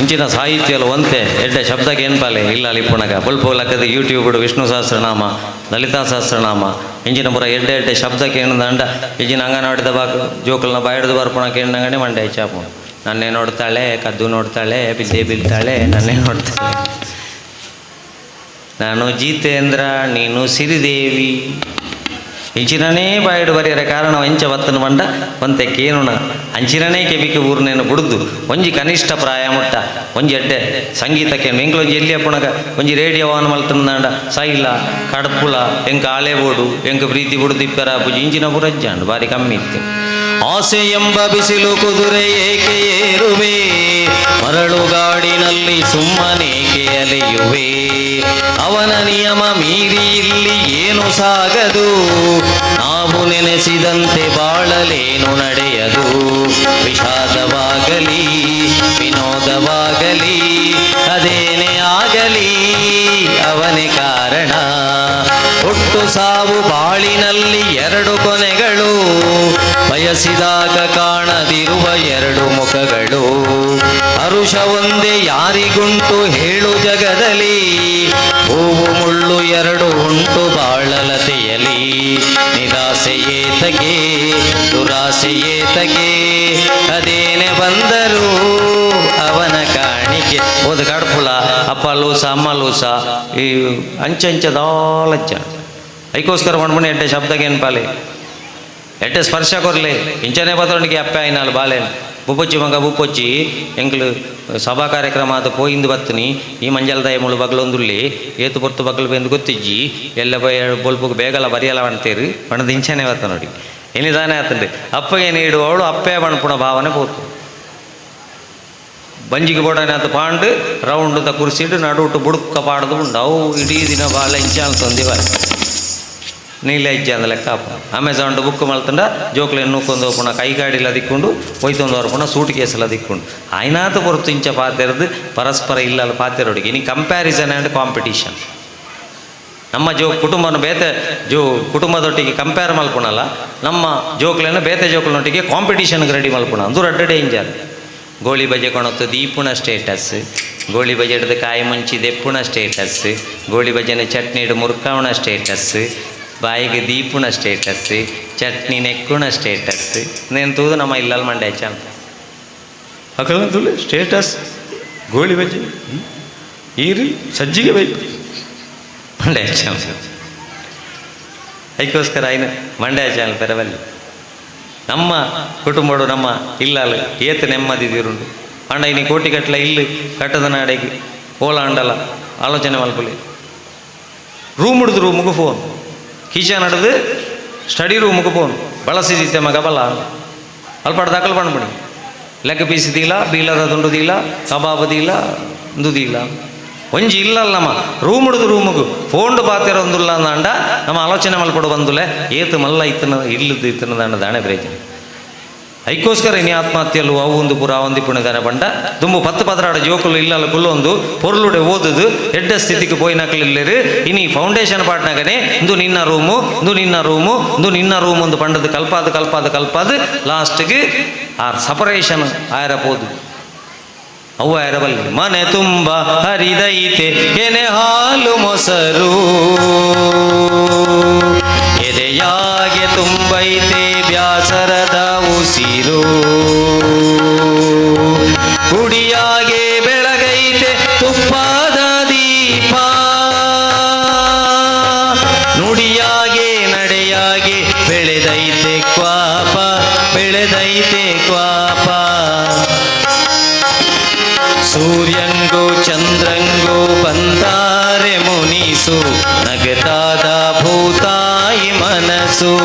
ಇಂಚಿನ ಸಾಹಿತ್ಯಲು ಒಂತೆ ಎಡ್ಡೆ ಶಬ್ದಕ್ಕೆ ಏನ್ಪಾಲೆ ಇಲ್ಲ ಲಿಪ್ಪುಣಗ. ಬಲ್ಪ ಲಕ್ಕದ ಯೂಟ್ಯೂಬ್ ವಿಷ್ಣು ಸಹಸ್ರನಾಮ, ಲಲಿತಾ ಸಹಸ್ರನಾಮ ಇಂಚಿನ ಪುರ ಎಡ್ಡೆ ಎಡ್ಡೆ ಶಬ್ದಕ್ಕೆ ಏನದಂಡ ಇಂಚಿನ ಅಂಗನವಾಡಿದ ಬಾಕು ಜೋಕಲ್ನ ಬಾಯಡ್ದು ಬರ್ಪುಣಕ್ಕೆ ಎಣ್ಣಗಣೆ ಮಂಡೆ ಚಾಪು. ನನ್ನೇ ನೋಡ್ತಾಳೆ, ಕದ್ದು ನೋಡ್ತಾಳೆ, ಬಿದ್ದೆ ಬೀಳ್ತಾಳೆ, ನನ್ನೇ ನೋಡ್ತಾಳೆ. ನಾನು ಜಿತೇಂದ್ರ, ನೀನು ಸಿರಿದೇವಿ. ಇಂಚಿನನೇ ಬಾಯಿಡು ಬರೆಯರ ಕಾರಣ ವಂಚ ಬತ್ತನ ಬಂಡ ಒಂತೆ ಕೇನುಣ. ಅಂಚಿನೇ ಕೆಬಿಕೆ ಊರ್ನೇನು ಬುಡ್ದು ಒಂಜಿ ಕನಿಷ್ಠ ಪ್ರಾಯ ಮುಟ್ಟ ಒಂಜಿ ಎಡ್ಡೆ ಸಂಗೀತಕ್ಕೆ ಎಂಕ್ಲೊಂಜಿ ಎಲ್ಲಿ ಅಪ್ಪಣಗ. ಒಂಜಿ ರೇಡಿಯೋ ಆನ್ ಮಲ್ತಂದಾಂಡ ಸೈಲ ಕಡಪುಳ ಎಂಕ ಆಳೆ ಬೋಡು ಎಂಕ ಪ್ರೀತಿ ಬುಡ್ದು ಇಪ್ಪರ ಪೂಜಿ ಇಂಚಿನ ಬುರಜ್ಜಾಂಡು ಬಾರಿ ಕಮ್ಮಿ ಇತ್ತು. ಆಸೆ ಎಂಬ ಬಿಸಿಲು ಕುದುರೆ ಏಕೆ ಏರುವೆ ಮರಳುಗಾಡಿನಲ್ಲಿ ಸುಮ್ಮನೇಕೆ ಅಲೆಯುವೆ ಅವನ ನಿಯಮ ಮೀರಿ ಇಲ್ಲಿ ಏನು ಸಾಗದು? ನಾವು ನೆನೆಸಿದಂತೆ ಬಾಳಲೇನು ನಡೆಯದು? ವಿಷಾದವಾಗಲಿ, ವಿನೋದವಾಗಲಿ, ಅದೇನೇ ಆಗಲಿ, ಅವನೇ ಕಾರಣ. ಹುಟ್ಟು ಸಾವು ಬಾಳಿನಲ್ಲಿ ಎರಡು ಕೊನೆಗಳು, ಬಯಸಿದಾಗ ಕಾಣದಿರುವ ಎರಡು ಮುಖಗಳು. ಹರುಷ ಒಂದೇ ಯಾರಿಗುಂಟು ಹೇಳು ಜಗದಲ್ಲಿ ಹೂವು ಮುಳ್ಳು ಎರಡು ಉಂಟು ಬಾಳಲತೆಯಲಿ ನಿರಾಸೆಯೇತಗೆ ದುರಾಸೆಯೇತಗೆ ಅದೇನೆ ಬಂದರೂ ಅವನ ಕಾಣಿಕೆ ಓದು ಕಡ್ಪುಳ ಅಪ್ಪ ಲೂಸ ಅಮ್ಮ ಲೂಸ ಈ ಅಂಚಂಚದಾಲಚ್ಚ ಐಕೋಸ್ಕರ ಮಾಡ್ಬಣ್ಣಿ ಎಡ್ಡೆ ಶಬ್ದಕ್ಕೆ ಪಾಲೆ ಎಡ್ಡೆ ಸ್ಪರ್ಶ ಕೊರ್ಲೆ ಇಂಚನೆ ಬತ್ತೊಂಡಿಗೆ ಅಪ್ಪ ಐನಾಲು ಬಾಲೆ ಬುಪ್ಪೊಚ್ಚಿ ಮಗ ಉಪ್ಪೊಚ್ಚಿ ಎಂಕ್ಲು ಸಭಾ ಕಾರ್ಯಕ್ರಮ ಅದು ಪೋಯಿಂದು ಬತ್ತನಿ. ಈ ಮಂಜಲ ದಯ ಮುಳು ಬಗ್ಲೊಂದುಲ್ಲಿ ಏತು ಪೊರ್ತು ಬಗ್ಲು ಬೆಂದು ಗೊತ್ತಿಜ್ಜಿ. ಎಲ್ಲ ಬೇಗಲ ಬರಿಯಲ್ಲ ಅಂತೀರಿ, ಬಣ್ಣದ ಇಂಚನೆ ಬತ್ತ ನೋಡಿ. ಎನಿದಾನೆ ಆತಂಡೆ ಅಪ್ಪಗೆ ನೀಡುವವಳು ಅಪ್ಪೇ ಬಣ್ಪುಣ ಭಾವನೆ ಪೋತು. ಬಂಜಿಗೆ ಬೋಡನೆ ಅದು ಪಾಂಡು ರೌಂಡ್ ಕುರ್ಸಿಟ್ಟು ನಡುಟ್ಟು ಬುಡುಕ ಪಾಡ್ದು ಉಂಡು. ಅವು ಇಡೀ ದಿನ ಬಾಳ ಇಂಚಾಲ್ ಅಂತಂದಿವ ನೀಲ ಇಜ್ಜೆ ಅಂದ ಲೆಕ್ಕ ಅಮೆಝಾನ್ ಬುಕ್ ಮಾಡ್ತಂಡ, ಜೋಕ್ಲೆ ನೂಕೊಂದು ಪುಣ ಕೈಗಾಡಿಲ ದಿಕ್ಕೊಂಡು ಅವ್ರ ಪುಣ ಸೂಟ್ ಕೇಸಲ ದಿಕ್ಕೊಂಡು ಆಯ್ನಾತ ಹೊರತು ಇಂಚ ಪಾತೆರದು ಪರಸ್ಪರ ಇಲ್ಲಲ್ಲ ಪಾತೆರೊಡಿಗೆ ನೀ ಕಂಪ್ಯಾರಿಸನ್ ಆ್ಯಂಡ್ ಕಾಂಪಿಟೀಷನ್ ನಮ್ಮ ಜೋ ಕುಟುಂಬನ ಬೇತೆ, ಜೋ ಕುಟುಂಬದೊಟ್ಟಿಗೆ ಕಂಪೇರ್ ಮಲ್ಕೊಳಲ್ಲ ನಮ್ಮ ಜೋಕ್ಲೆನ ಬೇತೆ ಜೋಕ್ಲನೊಟ್ಟಿಗೆ ಕಾಂಪಿಟೀಷನ್ಗೆ ರೆಡಿ ಮಲ್ಕೊಳ ಅಂದು ರಡ್ಡ ಡೇಂಜರ್ ಗೋಳಿ ಬಜೆ ಕೊಣತ್ತು ದೀಪುಣ ಸ್ಟೇಟಸ್ ಗೋಳಿ ಬಜೆ ಕಾಯಿ ಮುಂಚಿ ದೆಪ್ಪುಣ ಸ್ಟೇಟಸ್ ಗೋಳಿ ಬಜೆನ ಚಟ್ನಿ ಹಿಡಿದು ಮುರ್ಕಾವಣ ಸ್ಟೇಟಸ್ ಬಾಯಿಗೆ ದೀಪುಣ ಸ್ಟೇಟಸ್ ಚಟ್ನಿ ನೆಕ್ಕುಣ ಸ್ಟೇಟಸ್ ನೇನು ತೂದು ನಮ್ಮ ಇಲ್ಲಲ್ಲಿ ಮಂಡೆ ಅಂತ. ಅಕಲಂತುಲೆ ಸ್ಟೇಟಸ್ ಗೋಳಿ ಬಜ್ಜಿ ಈರಿ ಸಜ್ಜಿಗೆ ಬೈಪು ಮಂಡೆ ಅದಕ್ಕೋಸ್ಕರ ಆಯ್ನ ಮಂಡೆ ಚಾನಲ್ ಪೆರವಲ್ಲಿ ನಮ್ಮ ಕುಟುಂಬಡು ನಮ್ಮ ಇಲ್ಲಲು ಏತ ನೆಮ್ಮದಿದಿರುಂಡು ಪಂಡ ಇನ್ನು ಕೋಟಿ ಕಟ್ಲ ಇಲ್ಲಿ ಕಟ್ಟದ ನಾಡೆಗೆ ಆಲೋಚನೆ ಮಲ್ಪಲಿ. ರೂಮ್ ಹುಡುದ್ರು ಮುಗು ಫೋನ್ ಕಿಚನ್ ಹಿಡಿದು ಸ್ಟಡಿ ರೂಮ್ಗೆ ಫೋನ್ ಬಳಸಿದಿತ್ತೆ ಮಗ ಬಲ ಅಲ್ಪಡ ದಾಖಲು ಮಾಡ್ಬಿಡಿ ಲೆಕ್ಕ ಪೀಸ್ ದೀಲ ಬೀಲದ ದುಂಡು ದೀಲ ಕಬಾಬ್ ದೀಲ ಇಂದು ದೀಲ ಒಂಜಿ ಇಲ್ಲಲ್ಲಮ್ಮ ರೂಮ್ ಹಿಡಿದು ರೂಮ್ಗು ಫೋಂಡು ಪಾತಿರ ಒಂದುಲ್ಲ ಅಂದ ನಮ್ಮ ಆಲೋಚನೆ ಮಲ್ಪಡು ಬಂದುಲೆ ಏತು ಮಲ್ಲ ಇತ್ತನ ಇಲ್ಲದ್ದು ಇತ್ತನ ದಂಡ ದಾಣೆ ಬ್ರೇಜ್ ಐಕೋಸ್ಕರ ಇನಿ ಆತ್ಮಹತ್ಯಲು ಅವು ಒಂದು ಪುರ ಒಂದು ಪುಣದಾನೆ ಬಂಡ. ದುಂಬು ಪತ್ತು ಪದರಾಡ ಜೋಕುಲು ಇಲ್ಲಲ್ಲ ಕುಲ್ಲೊಂದು ಪೊರ್ಲುಡೆ ಓದುದು. ಎಡ್ಡ ಸ್ಥಿತಿಗೆ ಪೋಯಿನಕ್ಲಿಲ್ಲರು ಇನಿ ಫೌಂಡೇಶನ್ ಪಾಟ್ನಾಗನೆ, ಇಂದು ನಿನ್ನ ರೂಮು, ಇಂದು ನಿನ್ನ ರೂಮು, ಇಂದು ನಿನ್ನ ರೂಮ್ ಒಂದು ಪಂಡದು ಕಲ್ಪಾದು ಕಲ್ಪಾದು ಕಲ್ಪಾದು. ಲಾಸ್ಟ್ಗೆ ಆ ಸಪರೇಷನ್ ಆಯರಪೋದು. ಅವು ಆಯರಬಲ್ಲಿ, ಮನೆ ತುಂಬ ಹರಿದೈತೆ, ಕೆನೆ ಹಾಲು ಮೊಸರು. ಕ್ವಾಪ ಸೂರ್ಯಂಗೋ ಚಂದ್ರಂಗೋ ಬಂದಾರೆ ಮುನಿಸು ನಗತಾದ ಭೂತಾಯಿ ಮನಸು.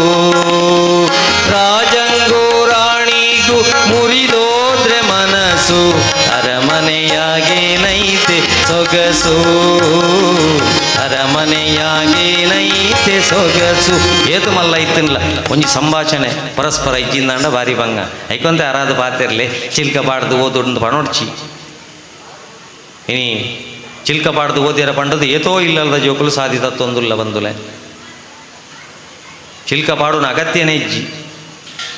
ರಾಜಂಗೋ ರಾಣಿಗೂ ಮುರಿದೋದ್ರೆ ಮನಸ್ಸು ಅರಮನೆಯಾಗೇನೈತೆ ಸೊಗಸು. ಅರಮನೆಯಾಗೇನೈತೆ ಸೊಗಸು. ಏತು ಮಲ್ಲ ಇತ್ತಿನ್ಲ? ಒಂಜಿ ಸಂಭಾಷಣೆ. ಪರಸ್ಪರ ಇಜ್ಜಿಂದಾಂಡ ಬಾರಿ ಭಂಗ. ಐಕೊಂತೆ ಆರಾಧ ಪಾತಿರ್ಲಿ ಚಿಲ್ಕ ಬಾಡ್ದು ಓದೊಂದು ಪಣೋಡ್ಚಿ ಇನಿ ಚಿಲ್ಕ ಪಾಡ್ದು ಓದಿರ ಪಂಡದು ಏತೋ ಇಲ್ಲದ ಜೋಕುಲು ಸಾಧಿತ ತೊಂದುಲ್ಲ ಬಂದುಲೆ. ಚಿಲ್ಕ ಪಾಡುನ ಅಗತ್ಯನೇ ಇಜ್ಜಿ.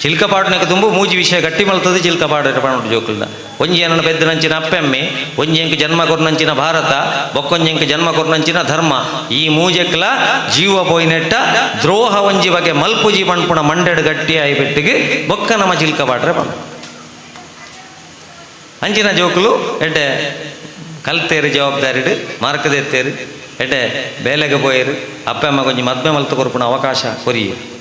ಚಿಲ್ಕ ಪಾಡುನಕ್ಕೆ ತುಂಬ ಮೂಜಿ ವಿಷಯ ಗಟ್ಟಿ ಮಲ್ತದೆ ಚಿಲ್ಕ ಪಾಡು ಪಣೋಡು ಜೋಕುಲ್ದ ಒಂಜಿ ಏನನ್ನು ಬೆದ್ದನಂಚಿನ ಅಪ್ಪೆಮ್ಮೆ ಒಂಜಿ ಎಂಕ್ ಜನ್ಮ ಕೊರ್ನಂಚಿನ ಭಾರತ ಬೊಕ್ಕೊಂಜೆಂಕ್ ಜನ್ಮ ಕೊರ್ನಂಚಿನ ಧರ್ಮ. ಈ ಮೂಜೆಕ್ಲ ಜೀವ ಪೋಯ್ನೆಟ್ಟ ದ್ರೋಹ ಒಂಜಿ ಬಗೆ ಮಲ್ಪುಜಿ ಪಣ್ಪುಣ ಮಂಡೆಡ್ ಗಟ್ಟಿ ಆಯಿ ಬೆಟ್ಟಿಗೆ ಬೊಕ್ಕ ನಮ್ಮ ಚಿಲ್ಕ ಬಾಟ್ರೆ ಬಂದು ಅಂಚಿನ ಜೋಕುಲು ಎಡ್ಡೆ ಕಲ್ತೇರಿ ಜವಾಬ್ದಾರಿಡು, ಮಾರ್ಕದೆತ್ತೇರಿ, ಎಡ್ಡೆ ಬೇಲೆಗೆ ಪೋಯರು, ಅಪ್ಪೆಮ್ಮ ಕೊಂಚ ಮದ್ಮೆ ಮಲ್ತು ಕೊರ್ಪುನ ಅವಕಾಶ ಕೊರಿಯೆ.